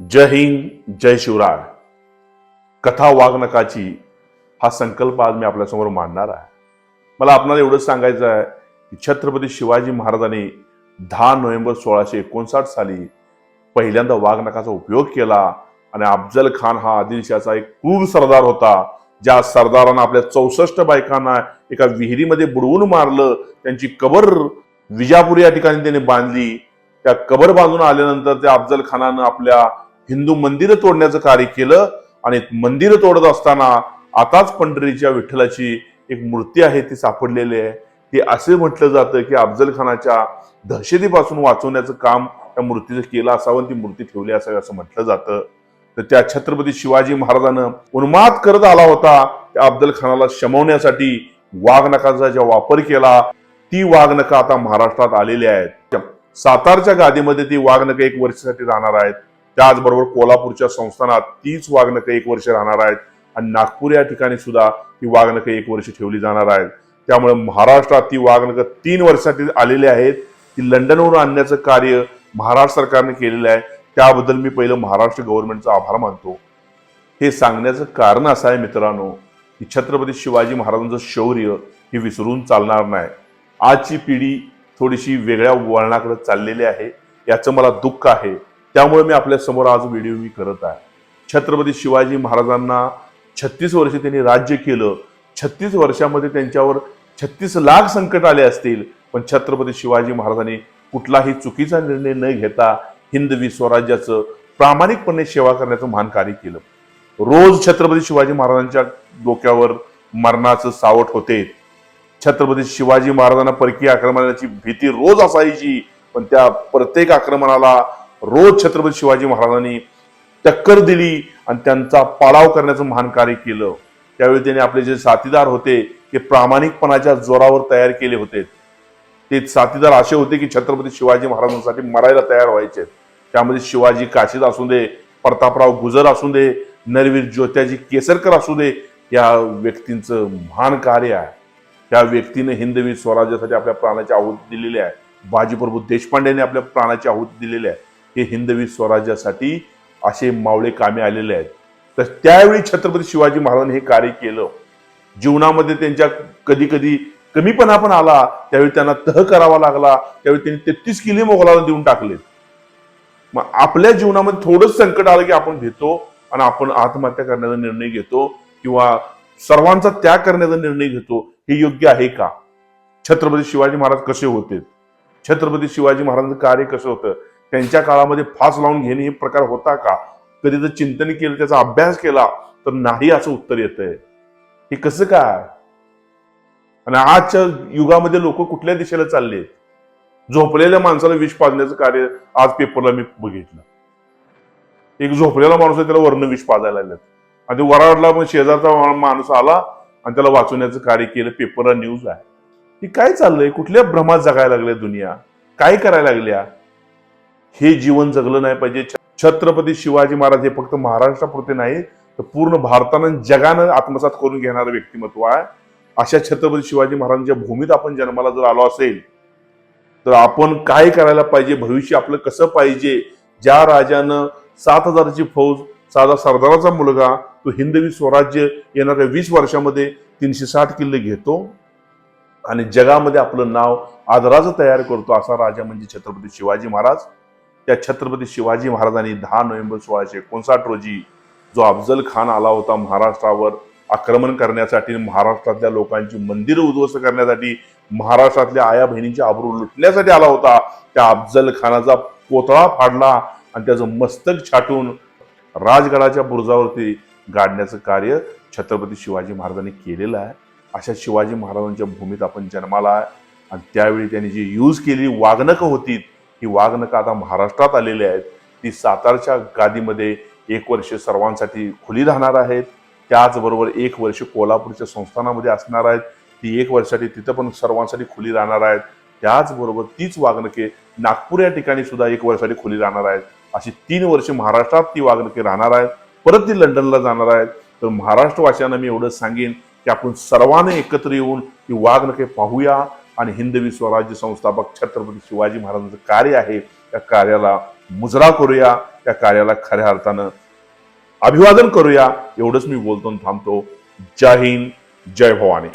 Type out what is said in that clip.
जय हिंद जय शिवराय. कथा वाघनकाची हा संकल्प आज मी आपल्यासमोर मांडणार आहे. मला आपणाला एवढंच सांगायचं आहे की छत्रपती शिवाजी महाराजांनी दहा नोव्हेंबर सोळाशे एकोणसाठ साली पहिल्यांदा वाघनकाचा उपयोग केला आणि अफजल खान हा आदिलशाचा एक क्रूर सरदार होता ज्या सरदारानं आपल्या चौसष्ट बायकांना एका विहिरीमध्ये बुडवून मारलं त्यांची कबर विजापूर या ठिकाणी त्याने बांधली. त्या कबर बांधून आल्यानंतर त्या अफजल खानानं आपल्या हिंदू मंदिरं तोडण्याचं कार्य केलं आणि मंदिरं तोडत असताना आताच पंढरीच्या विठ्ठलाची एक मूर्ती आहे ती सापडलेली आहे. ते असे म्हटलं जातं की अफजल खानाच्या दहशतीपासून वाचवण्याचं काम त्या मूर्तीचं केलं असावं ती मूर्ती ठेवली असावी असं म्हटलं जातं. तर त्या छत्रपती शिवाजी महाराजानं उन्माद करत आला होता त्या अफजल खानाला शमवण्यासाठी वाघनकाचा ज्या वापर केला ती वाघनका आता महाराष्ट्रात आलेली आहेत. सातारच्या गादीमध्ये ती वाघनका एक वर्षासाठी राहणार आहेत. त्याचबरोबर कोल्हापूरच्या संस्थानात तीच वागणकं एक वर्ष राहणार आहेत. आणि नागपूर या ठिकाणी सुद्धा ती वागणकं एक वर्ष ठेवली जाणार आहेत. त्यामुळे महाराष्ट्रात ती वागणकं तीन वर्षासाठी आलेली आहेत. ती लंडनवरून आणण्याचं कार्य महाराष्ट्र सरकारने केलेलं आहे. त्याबद्दल मी पहिलं महाराष्ट्र गव्हर्नमेंटचा आभार मानतो. हे सांगण्याचं कारण असं आहे मित्रांनो की छत्रपती शिवाजी महाराजांचं शौर्य हे विसरून चालणार नाही. आजची पिढी थोडीशी वेगळ्या वळणाकडे चाललेली आहे. याचं मला दुःख आहे. त्यामुळे मी आपल्यासमोर आज व्हिडिओ मी करत आहे. छत्रपती शिवाजी महाराजांना छत्तीस वर्ष त्यांनी राज्य केलं. छत्तीस वर्षामध्ये त्यांच्यावर छत्तीस लाख संकट आले असतील. पण छत्रपती शिवाजी महाराजांनी कुठलाही चुकीचा निर्णय न घेता हिंदवी स्वराज्याचं प्रामाणिकपणे सेवा करण्याचं महान कार्य केलं. रोज छत्रपती शिवाजी महाराजांच्या डोक्यावर मरणाचं सावट होते. छत्रपती शिवाजी महाराजांना परकीय आक्रमणाची भीती रोज असायची. पण त्या प्रत्येक आक्रमणाला रोज छत्रपती शिवाजी महाराजांनी टक्कर दिली आणि त्यांचा पाडाव करण्याचं महान कार्य केलं. त्यावेळी त्यांनी आपले जे साथीदार होते ते प्रामाणिकपणाच्या जोरावर तयार केले होते. ते साथीदार असे होते की छत्रपती शिवाजी महाराजांसाठी मरायला तयार व्हायचे. त्यामध्ये शिवाजी काशीद असू दे प्रतापराव गुजर असू दे नरवीर ज्योत्याजी केसरकर असू दे या व्यक्तींचं महान कार्य आहे. त्या व्यक्तीने हिंदवी स्वराज्यासाठी आपल्या प्राणाची आहुती दिलेली आहे. बाजीप्रभू देशपांडेने आपल्या प्राणाची आहुती दिलेली आहे. हे हिंदवी स्वराज्यासाठी असे मावळे कामे आलेले आहेत. तर त्यावेळी छत्रपती शिवाजी महाराजांनी हे कार्य केलं. जीवनामध्ये त्यांच्या कधी कधी कमीपणा पण आला. त्यावेळी त्यांना तह करावा लागला. त्यावेळी त्यांनी तेहतीस किल्ले मोगलाला देऊन टाकले मग आपल्या जीवनामध्ये थोडंच संकट आलं की आपण घेतो आणि आपण आत्महत्या करण्याचा निर्णय घेतो किंवा सर्वांचा त्याग करण्याचा निर्णय घेतो हे योग्य आहे का? छत्रपती शिवाजी महाराज कसे होते? छत्रपती शिवाजी महाराजांचं कार्य कसं होतं? त्यांच्या काळामध्ये फास लावून घेणे हे प्रकार होता का? कधी जर चिंतन केलं त्याचा अभ्यास केला तर नाही असं उत्तर येतंय. हे कसं काय? आणि आजच्या युगामध्ये लोक कुठल्या दिशेला चालले झोपलेल्या माणसाला विष पाजण्याचं कार्य आज पेपरला मी बघितलं. एक झोपलेला माणूस आहे त्याला वर्ण विष पाजायला लागलं आणि वराडला पण शेजारचा माणूस आला आणि त्याला वाचवण्याचं कार्य केलं पेपरला न्यूज आहे. ही काय चाललंय? कुठल्या भ्रमात जगायला लागल्या दुनिया? काय करायला लागल्या? हे जीवन जगलं नाही पाहिजे. छत्रपती शिवाजी महाराज हे फक्त महाराष्ट्रापुरते नाही तर पूर्ण भारतानं जगानं आत्मसात करून घेणारं व्यक्तिमत्व आहे. अशा छत्रपती शिवाजी महाराजांच्या भूमीत आपण जन्माला जर आलो असेल तर आपण काय करायला पाहिजे? भविष्य आपलं कसं पाहिजे? ज्या राजानं सात हजाराची फौज साधा सरदाराचा मुलगा तो हिंदवी स्वराज्य येणाऱ्या वीस वर्षामध्ये तीनशे साठ किल्ले घेतो आणि जगामध्ये आपलं नाव आदराचं तयार करतो असा राजा म्हणजे छत्रपती शिवाजी महाराज. त्या छत्रपती शिवाजी महाराजांनी दहा नोव्हेंबर सोळाशे एकोणसाठ रोजी जो अफजल खान आला होता महाराष्ट्रावर आक्रमण करण्यासाठी महाराष्ट्रातल्या लोकांची मंदिरं उद्ध्वस्त करण्यासाठी महाराष्ट्रातल्या आया बहिणींची आबरू लुटण्यासाठी आला होता त्या अफजल खानाचा पोतळा फाडला आणि त्याचं मस्तक छाटून राजगडाच्या बुरुजावरती गाडण्याचं कार्य छत्रपती शिवाजी महाराजांनी केलेलं आहे. अशा शिवाजी महाराजांच्या भूमीत आपण जन्माला आहे आणि त्यावेळी त्यांनी जी यूज केली वागणकं होती ही वागणकं आता महाराष्ट्रात आलेली आहेत. ती सातारच्या गादीमध्ये एक वर्ष सर्वांसाठी खुली राहणार आहेत. त्याचबरोबर एक वर्ष कोल्हापूरच्या संस्थानामध्ये असणार आहेत. ती एक वर्षासाठी तिथं पण सर्वांसाठी खुली राहणार आहेत. त्याचबरोबर तीच वागणुके नागपूर या ठिकाणी सुद्धा एक वर्षासाठी खुली राहणार आहेत. अशी तीन वर्ष महाराष्ट्रात ती वागणुके राहणार आहेत. परत ती लंडनला जाणार आहेत. तर महाराष्ट्रवासियांना मी एवढं सांगेन की आपण सर्वांनी एकत्र येऊन ती वागणुके पाहूया. आणि हिंदवी स्वराज्य संस्थापक छत्रपती शिवाजी महाराजांचं कार्य आहे त्या कार्याला मुजरा करूया त्या कार्याला खऱ्या अर्थानं अभिवादन करूया एवढंच मी बोलतो आणि थांबतो. जय हिंद जय भवानी.